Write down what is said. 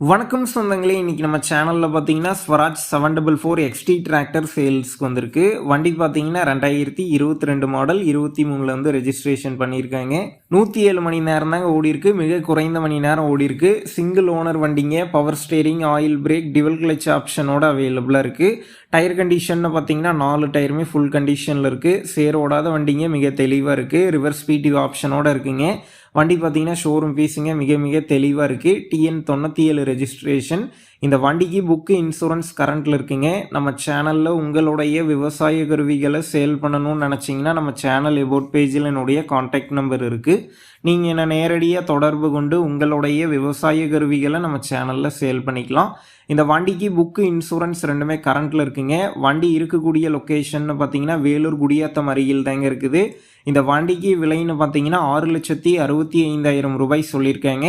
வணக்கம் சொந்தங்களே இன்றைக்கி நம்ம சேனலில் பார்த்தீங்கன்னா Swaraj seven double four XT tractor சேல்ஸ்க்கு வந்திருக்கு. வண்டி பார்த்தீங்கன்னா ரெண்டாயிரத்தி இருபத்தி ரெண்டு மாடல் இருபத்தி மூணில் வந்து ரெஜிஸ்ட்ரேஷன் பண்ணியிருக்காங்க. நூற்றி ஏழு மணி நேரம் தாங்க ஓடிருக்கு மிக குறைந்த மணி நேரம் ஓடிருக்கு சிங்கிள் ஓனர் வண்டிங்க power steering oil brake dual clutch ஆப்ஷனோட அவைலபிளாக இருக்குது டயர் கண்டிஷன்னு பார்த்தீங்கன்னா நாலு டயருமே ஃபுல் கண்டிஷனில் இருக்குது சேர் ஓடாத வண்டிங்க மிக தெளிவாக இருக்குது ரிவர்ஸ் ஸ்பீடிவ் ஆப்ஷனோட இருக்குங்க. வண்டி பார்த்தீங்கன்னா ஷோரூம் ஃபீஸுங்க மிக மிக தெளிவாக இருக்குது டிஎன் தொண்ணூற்றி ஏழு ரெஜிஸ்ட்ரேஷன் இந்த வண்டிக்கு புக்கு இன்சூரன்ஸ் கரண்ட்டில் இருக்குங்க. நம்ம சேனலில் உங்களுடைய விவசாய கருவிகளை சேல் பண்ணணும்னு நினச்சிங்கன்னா நம்ம சேனல் எபோட் பேஜில் என்னுடைய காண்டாக்ட் நம்பர் இருக்குது நீங்கள் என்னை நேரடியாக தொடர்பு கொண்டு உங்களுடைய விவசாய கருவிகளை நம்ம சேனலில் சேல் பண்ணிக்கலாம். இந்த வண்டிக்கு புக்கு இன்சூரன்ஸ் ரெண்டுமே கரண்ட்டில் இருக்குங்க. வண்டி இருக்கக்கூடிய லொக்கேஷன் பார்த்தீங்கன்னா வேலூர் குடியாத்தம் அருகில் தாங்க இருக்குது. இந்த வண்டிக்கு விலைன்னு பார்த்தீங்கன்னா ஆறு லட்சத்தி அறுபத்தி ஐந்தாயிரம் ரூபாய் சொல்லியிருக்காங்க.